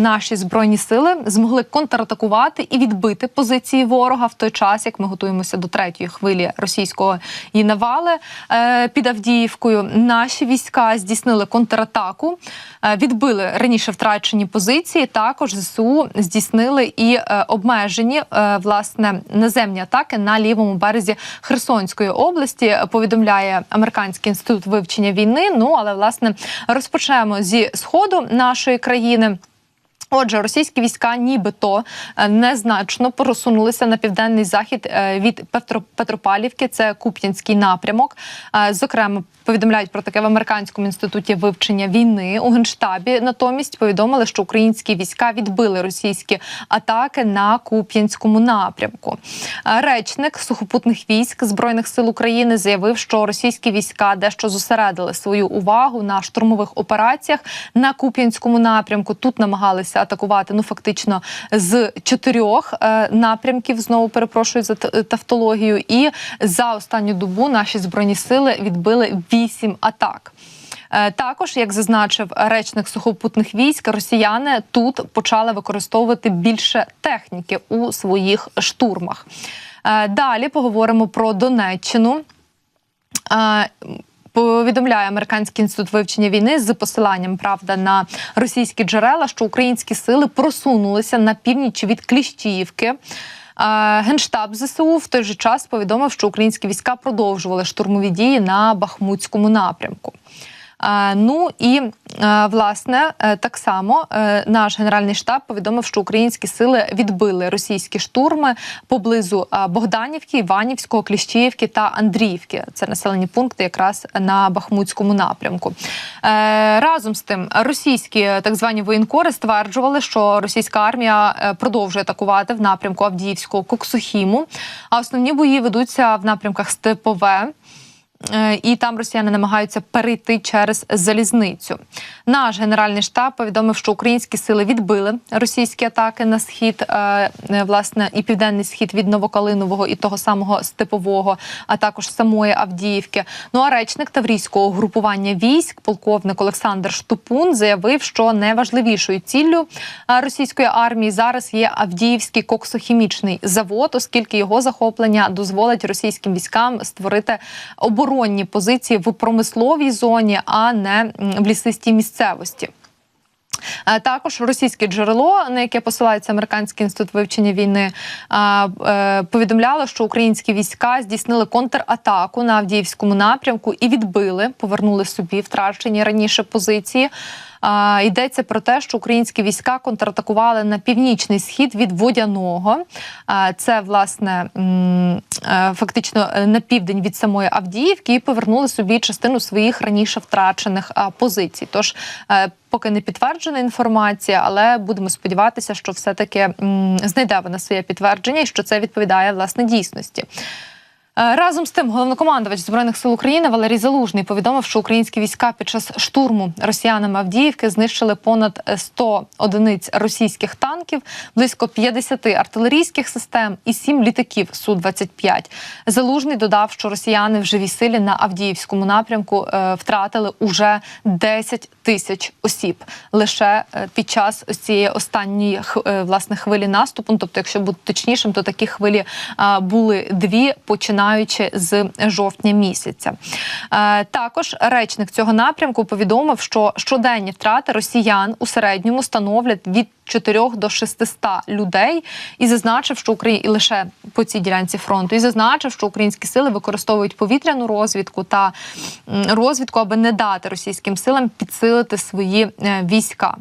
наші збройні сили змогли контратакувати і відбити позиції ворога в той час, як ми готуємося до третьої хвилі російської навали е, під Авдіївкою. Наші війська здійснили контратаку, е, відбили раніше втрачені позиції. Також зсу здійснили і е, обмежені власне наземні атаки на лівому березі Херсонської області. Повідомляє американський інститут вивчення війни. Ну але власне розпочнемо зі сходу нашої країни. Отже, російські війська нібито е, незначно просунулися на південний захід е, від Петро- Петропавлівки, це Куп'янський напрямок. Е, Зокрема, повідомляють про таке в американському інституті вивчення війни у генштабі. Натомість повідомили, що українські війська відбили російські атаки на Куп'янському напрямку. Речник сухопутних військ збройних сил України заявив, що російські війська дещо зосередили свою увагу на штурмових операціях на Куп'янському напрямку. Тут намагалися атакувати ну фактично з чотирьох е, напрямків. Знову перепрошую за тавтологію. І за останню добу наші збройні сили відбили вісім атак. Е, Також, як зазначив речник сухопутних військ, росіяни тут почали використовувати більше техніки у своїх штурмах. Е, Далі поговоримо про Донеччину. Повідомляє американський інститут вивчення війни з посиланням правда на російські джерела, що українські сили просунулися на північ від Кліщіївки. Е, Генштаб ЗСУ в той же час повідомив, що українські війська продовжували штурмові дії на Бахмутському напрямку. Ну і власне е, так само е, наш генеральний штаб повідомив, що українські сили відбили російські штурми поблизу Богданівки, Іванівського, Кліщіївки та Андріївки. Це населені пункти якраз на Бахмутському напрямку. Е, Разом з тим, російські так звані воєнкори стверджували, що російська армія продовжує атакувати в напрямку Авдіївського Коксухіму. А основні бої ведуться в напрямках Степове. Е, і там росіяни намагаються перейти через залізницю. Наш генеральний штаб повідомив, що українські сили відбили російські атаки на схід, е, е, власне, і південний схід від Новокалинового і того самого Степового, а також самої Авдіївки. Ну а речник Таврійського групування військ, полковник Олександр Штупун, заявив, що найважливішою ціллю російської армії зараз є Авдіївський коксохімічний завод, оскільки його захоплення дозволить російським військам створити оборонні позиції в промисловій зоні, а не в лісистій місцевості. Е, Також російське джерело, на яке посилається американський інститут вивчення війни, е, повідомляло, що українські війська здійснили контратаку на Авдіївському напрямку і відбили, повернули собі втрачені раніше позиції. А, Йдеться про те, що українські війська контратакували на північний схід від Водяного. А, Це власне е, фактично е, на південь від самої Авдіївки, і повернули собі частину своїх раніше втрачених позицій. Тож е, поки не підтверджена інформація, але будемо сподіватися, що все-таки м, знайде вона своє підтвердження і що це відповідає власне дійсності. Е, Разом з тим, головнокомандувач збройних сил України Валерій Залужний повідомив, що українські війська під час штурму росіянами Авдіївки знищили понад 100 одиниць російських танків, близько 50 артилерійських систем і 7 літаків су 25 Залужний додав, що росіяни в живій силі на Авдіївському напрямку е, втратили уже 10 тисяч осіб лише е, під час цієї останньої власне хвилі наступу. Ну, Тобто, якщо бути точнішим, то такі хвилі були дві, починаючи з жовтня місяця. Е, Також речник цього напрямку повідомив, що щоденні втрати росіян у середньому становлять від 4 до 600 людей, і зазначив, що Україна і лише по цій ділянці фронту, і зазначив, що українські сили використовують повітряну розвідку та розвідку, аби не дати російським силам підсилити свої е, війська.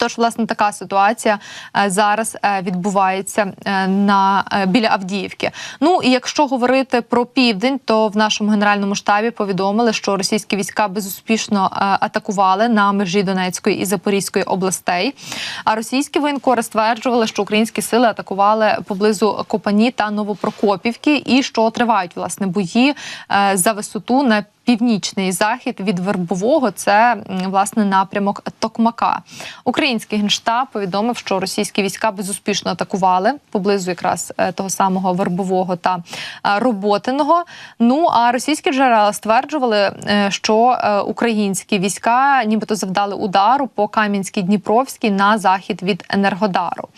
Тож, власне, така ситуація е, зараз е, відбувається е, на біля Авдіївки. Ну і якщо говорити про південь, то в нашому генеральному штабі повідомили, що російські війська безуспішно атакували на межі Донецької і Запорізької областей. А російські воєнкори стверджували, що українські сили атакували поблизу Копані та Новопрокопівки, і що тривають власне бої за висоту на північний захід від Вербового. Це власне напрямок Токмака. Український генштаб повідомив, що російські війська безуспішно атакували поблизу якраз е, того самого вербового та е, роботиного. Ну а російські джерела стверджували, е, що українські війська нібито завдали удару по Кам'янській Дніпровській на захід від Енергодару.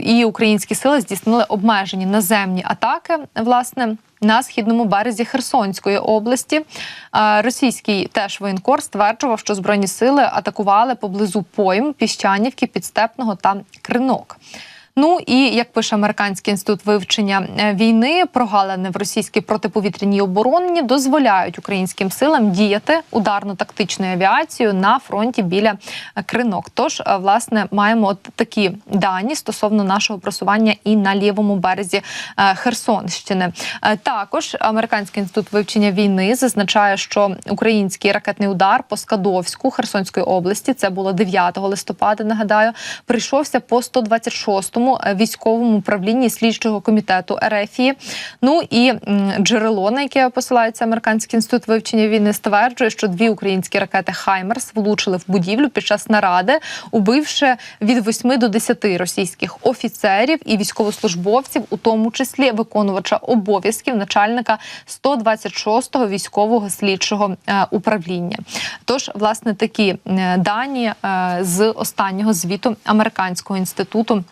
І українські сили здійснили обмежені наземні атаки, власне. На східному березі Херсонської області російський теж воєнкор стверджував, що збройні сили атакували поблизу пойм, піщанівки, підстепного та кринок. Ну і як пише американський інститут вивчення е, війни, прогалини в російській протиповітряній обороні дозволяють українським силам діяти ударно-тактичною авіацією на фронті біля е, кринок. Тож, е, власне, маємо от такі дані стосовно нашого просування і на лівому березі Херсонщини. Також американський інститут вивчення війни зазначає, що український ракетний удар по Скадовську Херсонської області, це було 9 листопада. Нагадаю, прийшовся по 126-му військовому управлінні слідчого комітету РФІ. Ну і джерело, на яке посилається американський інститут вивчення війни, стверджує, що дві українські ракети Хаймерс влучили в будівлю під час наради, убивши від 8 до 10 російських офіцерів і військовослужбовців, у тому числі виконувача обов'язків начальника 126-го військового слідчого е, управління. Тож, власне, такі е, дані е, з останнього звіту американського інституту.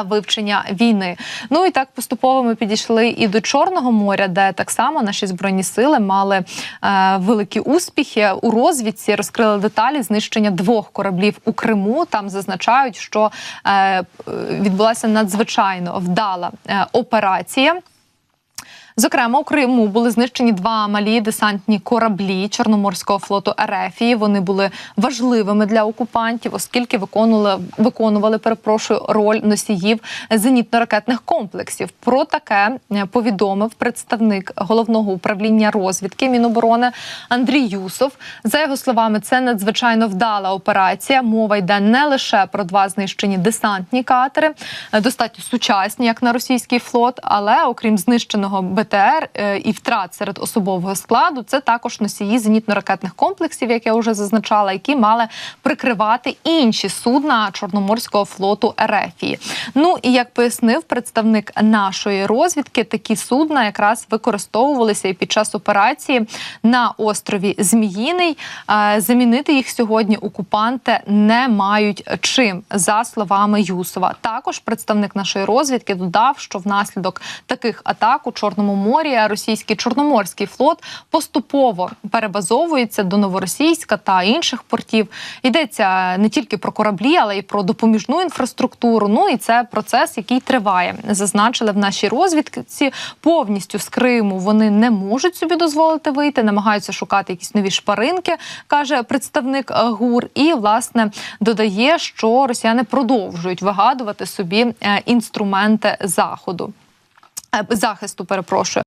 Е, Вивчення війни, ну і так поступово ми підійшли і до Чорного моря, де так само наші збройні сили мали е, великі успіхи у розвідці. Розкрили деталі знищення двох кораблів у Криму. Там зазначають, що е, відбулася надзвичайно вдала е, операція. Зокрема, у Криму були знищені два малі десантні кораблі Чорноморського флоту Ерефії. Вони були важливими для окупантів, оскільки виконували виконували перепрошую роль носіїв зенітно-ракетних комплексів. Про таке е, повідомив представник головного управління розвідки Міноборони Андрій Юсов. За його словами, це надзвичайно вдала операція. Мова йде не лише про два знищені десантні катери, е, достатньо сучасні, як на російський флот, але окрім знищеного БТР е, і втрат серед особового складу, це також носії зенітно-ракетних комплексів, як я вже зазначала, які мали прикривати інші судна Чорноморського флоту Ерефії. Ну і як пояснив представник нашої розвідки, такі судна якраз використовувалися і під час операції на острові Зміїний. Е, Замінити їх сьогодні окупанти не мають чим, за словами Юсова. Також представник нашої розвідки додав, що внаслідок таких атак у Чорному морі російський чорноморський флот поступово перебазовується до новоросійська та інших портів. Йдеться не тільки про кораблі, але й про допоміжну інфраструктуру. Ну і це процес, який триває. Зазначили в нашій розвідці повністю з Криму. Вони не можуть собі дозволити вийти, намагаються шукати якісь нові шпаринки, каже представник е, ГУР. І власне додає, що росіяни продовжують вигадувати собі е, інструменти заходу. Е, Захисту, перепрошую.